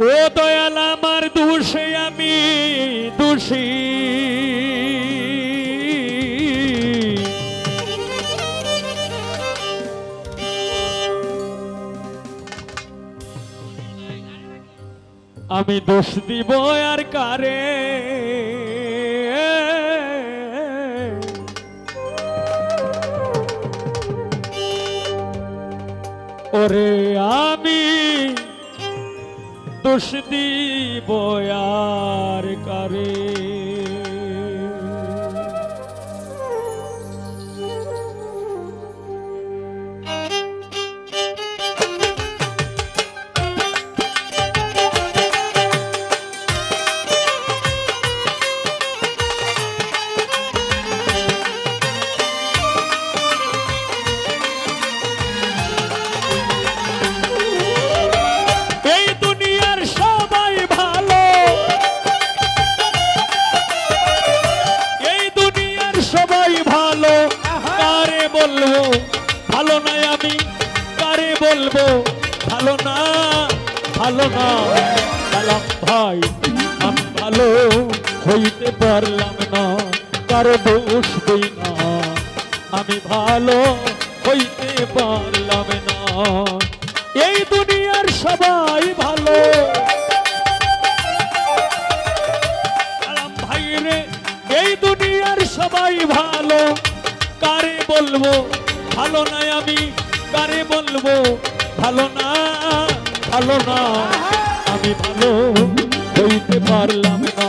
ও দয়াল আমার দোষে আমি দোষী। আমি দোষ দিব আর কারে? ওরে আমি দোষ দিব আর কারে? বলব ভালো নাই আমি, কারে বলব? ভালো না ভালো না। ভাই, আমি ভালো হইতে পারলাম না, কারও দোষ দিই না। আমি ভালো হইতে পারলাম না। এই দুনিয়ার সবাই ভালো। ভাই রে, এই দুনিয়ার সবাই ভালো। কারে বলব? ভালো না আমি, কারে বলব? ভালো না ভালো না। আমি ভালো হইতে পারলাম না,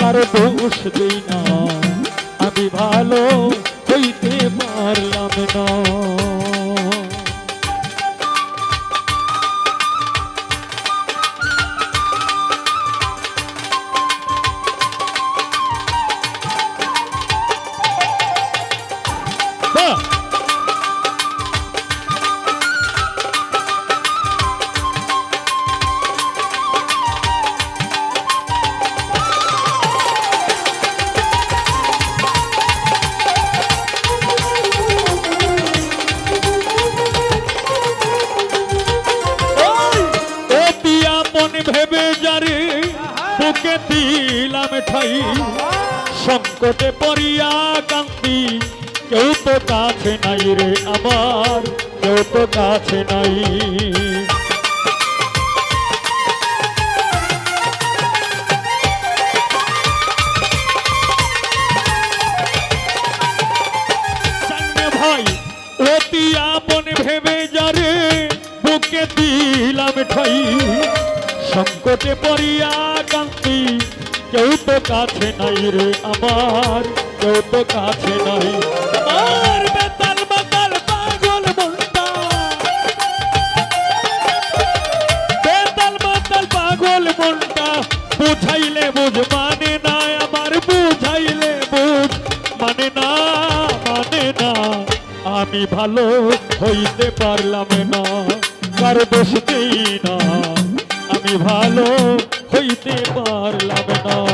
কারও দোষ দিই না। আমি ভালো দিলাম সংকটে পড়িয়া কান্দি, কেউ তো কাছে নাই রে আমার, কেউ তো কাছে নাই। সংকটে পড়িয়া কান্তি কেউ তো কাছে নাই রে আমার, কেউ তো কাছে নাই। আর বেতাল পাগল মনটা। বেতাল বেতাল পাগল মনটা, বুঝাইলে বুঝ মানে না আমার বুঝাইলে বুঝ মানে না মানে না। আমি ভালো হইতে পারলাম না, কার দোষ না। আমি ভালো হইতে পারলাম না।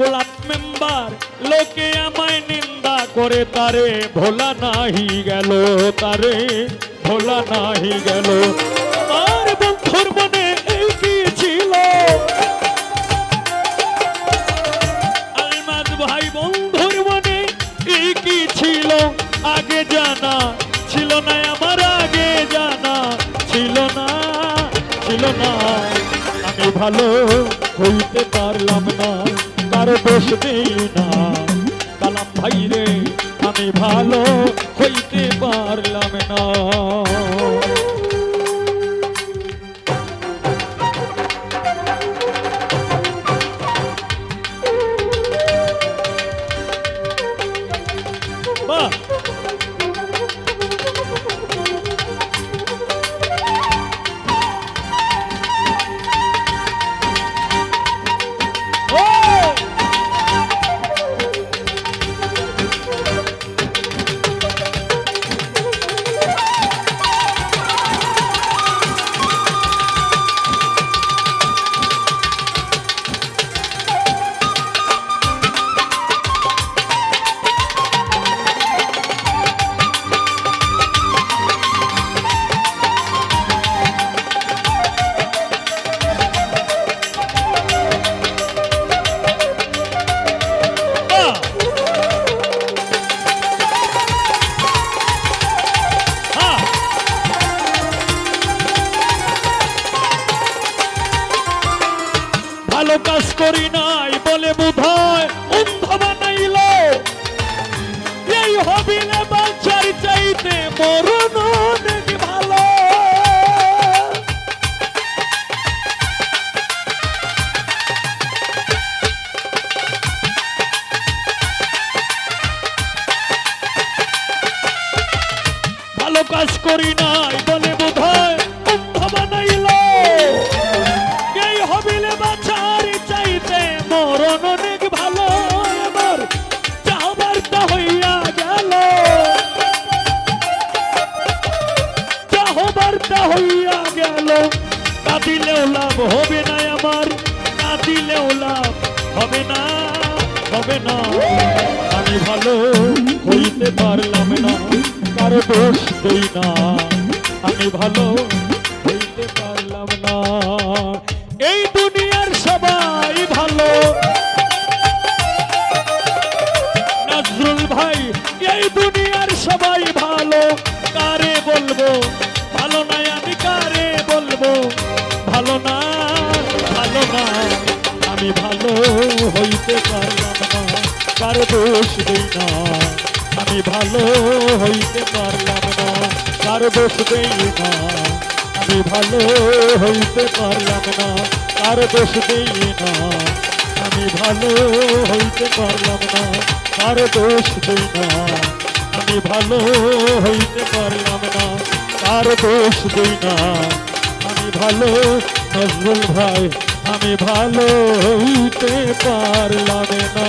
গোলাপ মেম্বার, লোকে আমায় নিন্দা করে, তারে ভোলা নাহি গেল, তারে ভোলা নাহি গেল। আর বন্ধুর মনে এই কি ছিল? আলমাদ ভাই বন্ধুর মনে এই কি ছিল? আগে জানা ছিল না, আমার আগে জানা ছিল না ছিল না। আমি ভালো হইতে পারলাম না। কারও বসবে না। কালাম ভাইরে আমি ভালো হইতে পারলাম না। ভালো কাজ করি নাই বলে বোধহয় অন্ধ বানাইল। এই হবিলে বাচ্চার চাইতে ভালো। ভালো কাজ করি নাই হবে না। আমি ভালো হইতে পারলাম না, কারও দোষ দেই না। আমি ভালো হইতে পারলাম না। এই দুনিয়ার সবাই ভালো। নজরুল ভাই, এই দুনিয়ার সবাই ভালো। কারে বলব? ভালো নাই আমি কারে বলব? ভালো না ভালো না, আমি ভালো হইতে কারও দোষ দেই না আমি ভালো হইতে পারলাম না কারও দোষ দেই না আমি ভালো হইতে পারলাম না কারও দোষ দেই না আমি ভালো হইতে পারলাম না কারও দোষ দেই না আমি ভালো হইতে পারলাম না কারও দোষ দেই না আমি ভালো নজরুল ভাই আমি ভালো হইতে পারলাম না